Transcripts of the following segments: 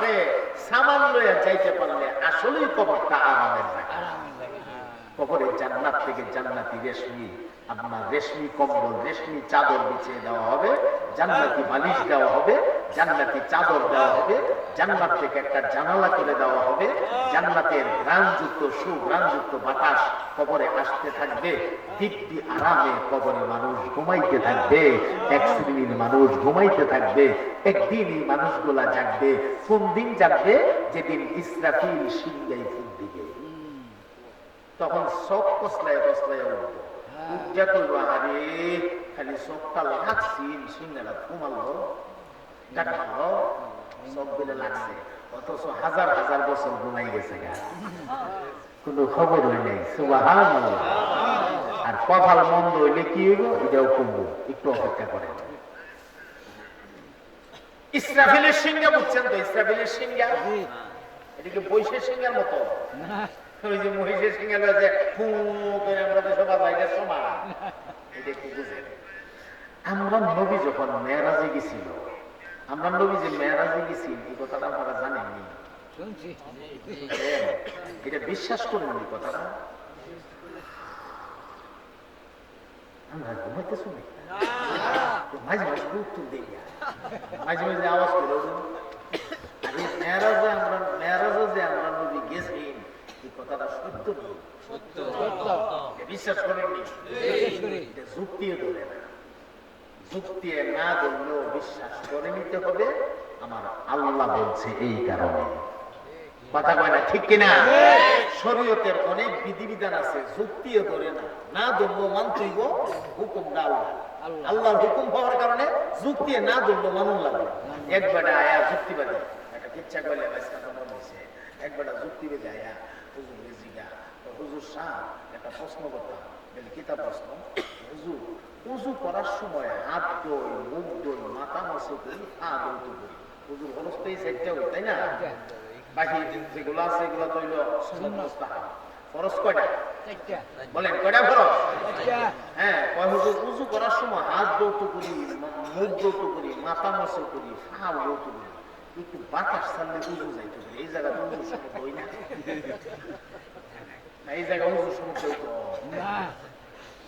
আছে সামান লইয়া যাইতে পারলে আসলেই কবরটা আরামের জায়গা। কবরে জান্নাত থেকে জান্নাতি রেশমি, আপনার রেশমি কম্বল, রেশমি চাদর বিছিয়ে দেওয়া হবে, জান্নাতি বালিশ দেওয়া হবে জান্নাতি চাদর দেওয়া হবে, জান্নাত থেকে একটা জানালা করে দেওয়া হবে, জান্নাতের গ্রানযুক্ত সুগ্রানযুক্ত বাতাস কবরে আসতে থাকবে। দিব্যি আরামে কবরে মানুষ ঘুমাইতে থাকবে, এক শ্রেণির মানুষ ঘুমাইতে থাকবে একদিন এই মানুষগুলা জাগবে। কোন দিন জাগবে? যেদিন ইসরাফিল সিংহাই ফুল দিবে। তখন সব কসলায় কসলায় উঠবো। উজ্জা করব খালি চোখটা লাগছি সিংহাটা ঘুমালো? আর কপাল মন্দ হইলে কি হইব? এটাও কমবো, একটু অপেক্ষা ইসরাফিলের সিংহা বুঝছেন তো? ইসরাফিলের সিংহা? এটাকে বৈশের সিংহার মতো। মহিষের আমরা আমরা নবী যখন মেয়েরাজে গেছিল আমরা নবী যে মেয়েরাজে গেছি এই কথাটা আপনারা জানেননি এটা বিশ্বাস করুন এই কথাটা। আমরা ঘুমাইতে শুনি মাঝে মাঝে গুরুত্ব দিই মাঝে মাঝে আওয়াজ করে উঠুন। মেয়েরাজে আমরা মেয়েরাজে যে আমরা নবী গেছি এই কথাটা সত্য নয় এটা বিশ্বাস করেননি? যুক্তিও ধরে না। যুক্তি না ধরলেও বিশ্বাস করে নিতে হবে। আমার আল্লাহ বলছে এই কারণে। কথা কয় না ঠিক কিনা? শরীয়তের অনেক বিধিবিধান আছে যুক্তিও ধরে না। না ধরবো মানতেইব হুকুম আল্লাহ। আল্লাহর হুকুম হওয়ার কারণে যুক্তি না ধরবো মানুন লাগবে একবারে আয়া যুক্তিবাদী। একটা ইচ্ছা করলে মনে একবারে যুক্তিবাদী আয়া হুজুর রেজিগা হুজুর শাহ একটা প্রশ্ন করতাম কিতাব প্রশ্ন? হুজুর উজু করার সময় হাত দই মুখ দই মাথা মশো করি পা দৌত করি হুজুর হরস তো এই সাইডটা তাই না? বাকি যেগুলো আছে এগুলো তো হইল ফরজ কয়টা? বলেন কয়টা ফরজ? হ্যাঁ কয় হুজুর? উজু করার সময় হাত দৌত করি মুখ দৌত করি মাথা মশো করি পা দৌত করি। একটু বাতাস ছাড়লে উজু যাইতে পারে এই জায়গা তো উজুর সময় হই না। না, এই জায়গা উজুর সময় হইতো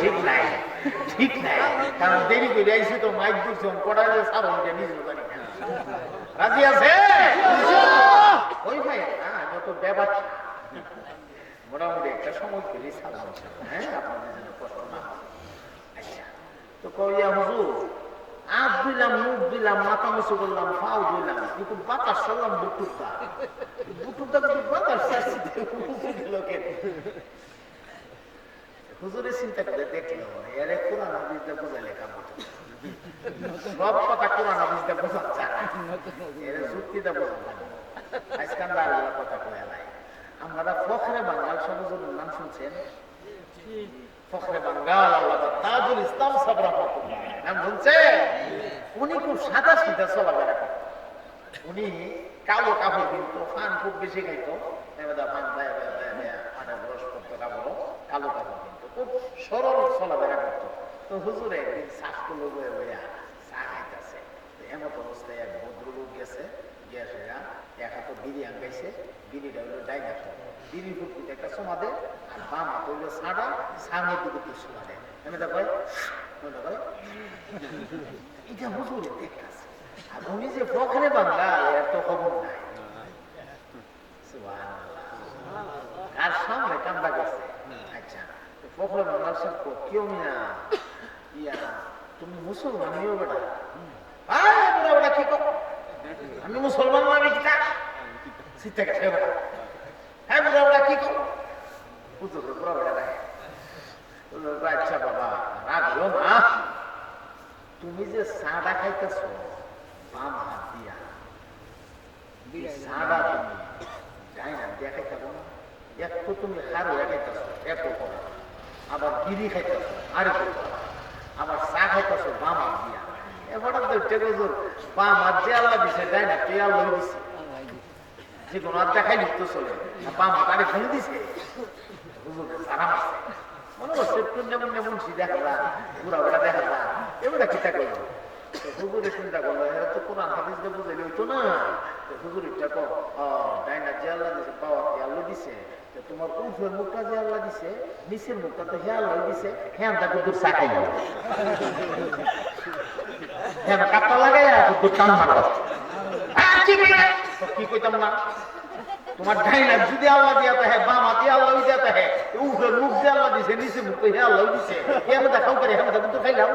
ঠিক নাই ঠিক নাই। কারণ দেরি করে আইসি তো মাইক দিচ্ছি পড়া যে সারো এটা নিজে জানি রাজি আছে? ওই ভাই যত ব্যাপার মোটামুটি একটা সময় পেলে সালাম হ্যাঁ? আচ্ছা তো কইয়া হুজুর? আপ দিলাম, মুখ দিলাম, মাথা মুছু করলাম, পাও দিলাম কিন্তু বাতাস সারলাম বুটুরটা বুটুরটা কিন্তু বাতাস সারছি লোকে হুজুরের চিন্তা করে দেখল এর কোরআন হাদিসটা বোঝালে কাম হতো না। সব কথা কোরআন হাদিসটা বোঝা যায়। এর যুক্তিটা বোঝা যায়। না। আজকে আমরা আল্লাহর কথা কয়ে নাই। আমরা ফখরে বাঙ্গাল সমাজের নাম শুনছেন? ফখরে বাঙ্গাল, আল্লাহ তাজুল ইসলাম সাহেব রহমতুল্লাহ নাম শুনছেন? উনি খুব সাদা সিধা চলাফেরা করতেন উনি কালো কাপড় কিনতো ফান খুব বেশি খাইতো। ফান করতো কাপড়, কালো কাপড়। খুব সরল চলাফেরা করতো তো হুজুর একদিন বয়ে এমত অবস্থায় এক ভদ্রলোক গেছে বিড়ি বিড়িটা ফুটকুতে একটা দেয়, আর বাম হাতে হইল সাদা সোমা দেয় এমনি দেখো এটা দেখতেছে। আর উনি যে বাংলা এর তো খবর নাই। কার সামনে কান্দা আচ্ছা তো ফখরে বাংলার সব কেউ না ইয়া তুমি মুসলমান হইও বেটা আরে বেটা বেটা কি কর আমি মুসলমান না আমি কিতা সিদ্ধা গেছে বেটা হ্যাঁ বেটা বেটা কি কর হুজুর বেটা বেটা দেখে হুজুর কয়, আচ্ছা বাবা রাগ হইও না তুমি যে চাটা খাইতেছ বাম হাত দিয়া ছাড়া তুমি যাই না দেখাইতে পারো না এক তো তুমি হারো একাইতেছো এক করা আবার বিড়ি খাইতেছো করা আবার চা খাইতেছো, বাম দিয়া। বাম যে দিছে, তাই না? দিছে? যে কোনো দেখাই লিখতে চলে। বাম আরে ফেলে দিছে। মনে যেমন যেমন সি দেখা যায় পুরা বেড়া দেখা হুজুরে চিন্তা করল, এরা তো কোরআন হাদিস দিয়ে হইতো না। তো হুজুর এটা কো ডাইনা যে আল্লাহ দিছে, পাওয়া কি আল্লাহ দিছে? তো তোমার উঠের মুখটা যে আল্লাহ দিছে, নিচের মুখটা তো হে আল্লাহ দিছে হ্যাঁ তা কুকুর চাকাই হ্যাঁ কাপটা লাগাই কুকুর টান মারো কি কইতাম না? তোমার ডাইনা যদি আল্লাহ দিয়া তো হ্যাঁ বাম হাতে আল্লাহ দিয়া তো হ্যাঁ উপরে মুখ দিয়ে আল্লাহ দিছে নিচে মুখ তো হে আল্লাহ দিছে। এমন দেখাও করে এমন দেখো তো খাইলাম।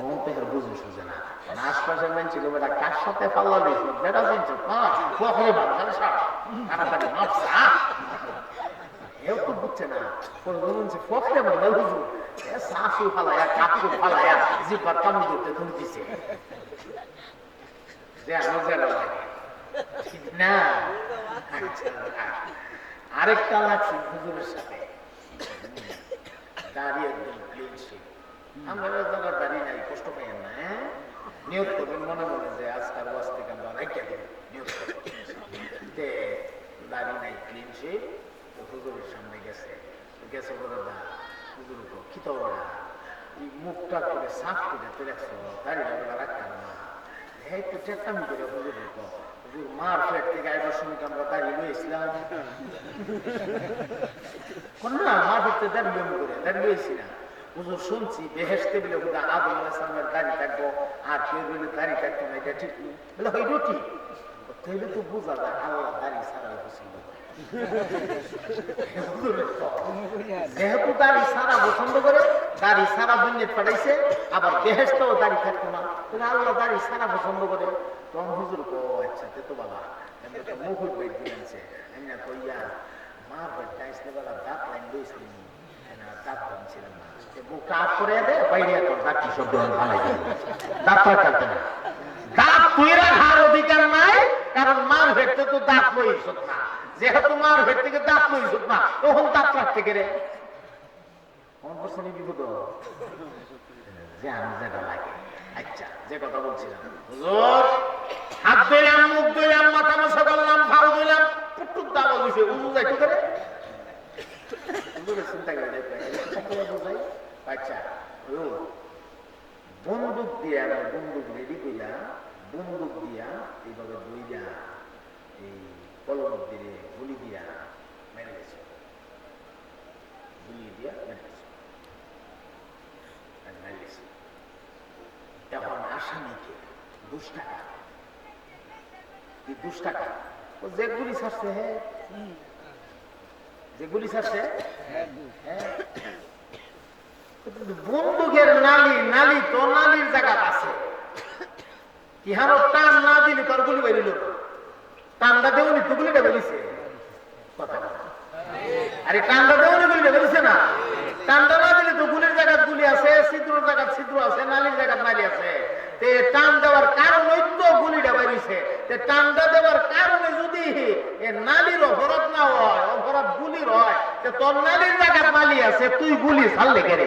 অন্তর বুঝে। সুঝে না মেন ছিল বেটা কার সাথে পাল্লা বুঝছে না। আরেকটা লাগছে হুজুরের সাথে। দাঁড়িয়ে আমরা দাঁড়িয়ে নাই, কষ্ট পাই না হ্যাঁ? নিয়োগ করবেন মনে মনে যে আজকাল ওয়াজ থেকে আমরা দেব নিয়োগ করবেন তে দাঁড়িয়ে নাই ক্লিন শিট হুজুরের সামনে গেছে। গেছে বলে দা হুজুর কি তো এই মুখটা করে সাফ করে রাখছো দাঁড়িয়ে রাখতাম না। হ্যাঁ তো চেষ্টামি করে হুজুরের মার থেকে আইবার সময় আমরা দাঁড়িয়ে কোন না মার পেট থেকে দাঁড়িয়ে করে দাঁড়িয়ে লইছিলাম হুজুর শুনছি বেহেস্তে বলে হুদা আদম আলাইসালামের দাড়ি থাকব, আর কেউ বলে দাড়ি থাকতো না, এটা ঠিক নেই বলে হইল ঠিক তাইলে তো বোঝা যায় আল্লাহ দাড়ি ছাড়া পছন্দ যেহেতু দাড়ি সারা পছন্দ করে, দাড়ি সারা বন্যে পাঠাইছে, আবার বেহেস্তেও দাড়ি থাকতো না, তাহলে আল্লাহ দাড়ি সারা পছন্দ করে। তখন হুজুর কো আচ্ছা তো বাবা মুখুর বেদ দিয়েছে এমনি কইয়া মার বেদ চাইছিলে বেলা দাঁত লাইন ছিলাম না করে দে বাইরে তো দাঁত ভালাই দিবে। দাঁত কাটতে না। দাঁত তুই রাখার অধিকার নাই কারণ মার ভেটতে তো দাঁত লইছ না। যেহেতু মার ভেট থেকে দাঁত লইছ না তখন দাঁত রাখতে গেলে। কোন করছে নি বিপদ যে আমি যেটা লাগে। আচ্ছা যে কথা বলছিলাম। হুজুর হাত ধরলাম মুখ ধরলাম মাথা মশা করলাম ভাও ধরলাম টুকটুক দাবা দিছে উজু যাইতে করে। চিন্তা করে দেখবেন বোঝাই আচ্ছা বন্দুক দিয়া আমরা বন্দুক রেডি কইরা বন্দুক দিয়া এইভাবে দইরা এই কলম দিয়ে গুলি দিয়া মেরে গেছে গুলি দিয়া মেরে গেছে মেরে আসামিকে দুশ টাকা এই দুশ টাকা ও যে গুলি ছাড়ছে হ্যাঁ যে গুলি ছাড়ছে হ্যাঁ। বন্দুকের নালি নালি তো নালির জায়গা আছে। ইহানো টান না দিলে তোর গুলি বেরিল টানটা দেউনি তো গুলিটা বেরিয়েছে। কথা আরে টানটা দেউনি গুলিটা বেরিয়েছে না। টানটা না দিলে তো গুলির জায়গা গুলি আছে জায়গা ছিদ্র আছে, নালির জায়গা নালি আছে। টান দেওয়ার তো গুলিটা বেরিয়েছে। টানটা দেওয়ার কারণে যদি নালির অপরাধ না হয়, অপরাধ গুলির হয়, তে তোর নালির জায়গা নালি আছে, তুই গুলি ছাড়লে কেড়ে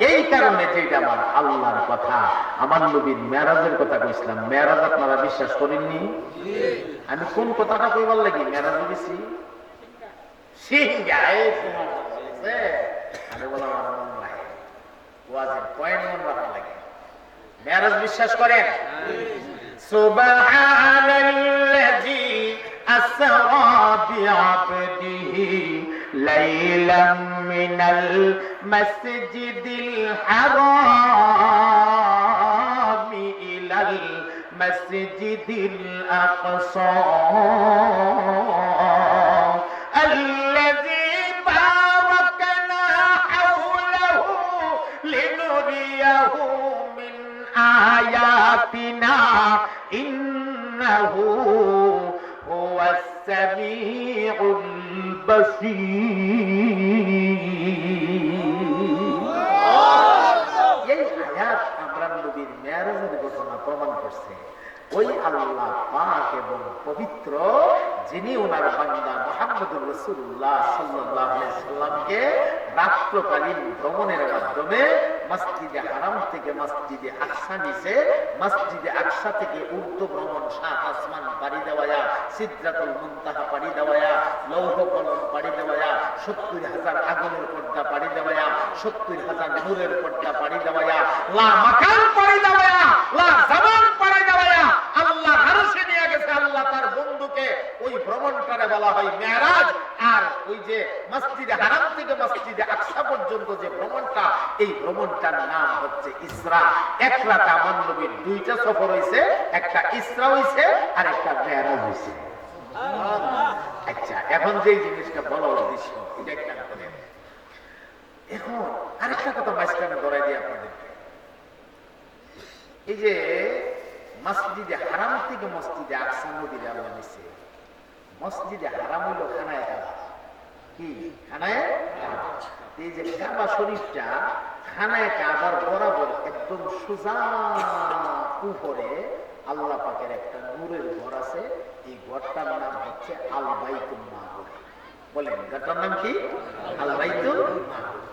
এই কারণে যেটা আমার আল্লাহর কথা, আমার নবীর মেরাজের কথা কইছিলাম। মেরাজ আপনারা বিশ্বাস করেননি? আমি কোন কথাটা কইবার লাগি? মেরাজ দিছি বিশ্বাস করেন? ليلا من المسجد الحرام إلى المسجد الأقصى. মেয়ারাজের ঘটনা প্রমাণ করছে। ওই আল্লাহ পাক এবং পবিত্র, যিনি ওনার বান্দা মোহাম্মদুর রসুল্লাহ সাল্লাহ সাল্লামকে রাত্রকালীন ভ্রমণের মাধ্যমে মসজিদে হারাম থেকে মসজিদে আকসা নিছে, মসজিদে আকসা থেকে উর্দু ভ্রমণ সাত আসমান পাড়ি দেওয়া সিদ্ধাতুল মুনতাহা পাড়ি দেওয়া লৌহ কলম পাড়ি দেওয়া সত্তর হাজার আগুনের পর্দা পাড়ি দেওয়া সত্তর হাজার নূরের পর্দা পাড়ি দেওয়া লা মাকান পাড়ি দেওয়া লা জামান পাড়ি দেওয়া আল্লাহ আরশে নিয়ে গেছে আল্লাহ তার বন্ধুকে ওই ভ্রমণটারে বলা হয় মেরাজ আর ওই যে মসজিদে হারাম থেকে মসজিদে আকসা পর্যন্ত যে ভ্রমণটা, এই ভ্রমণটার নাম হচ্ছে ইসরা। এক রাত আমার দুইটা সফর হইছে, একটা ইসরা হইছে আর একটা মেরাজ হইছে। আচ্ছা এখন যে জিনিসটা বলা, উদ্দেশ্য এখন আরেকটা কথা মাঝখানে ধরাই দিই আপনাদেরকে। এই যে মসজিদে হারাম থেকে মসজিদে আকসা মসজিদে হারাম হইল খানায় কাবা কি? খানায়। এই যে কাবা শরীফটা খানায় কাবার বরাবর একদম সোজা উপরে আল্লাহ পাকের একটা নূরের ঘর আছে। এই ঘরটার নাম হচ্ছে আল বাইতুল মাহমুদ বলেন, ঘরটার নাম কি? আল বাইতুল মাহমুদ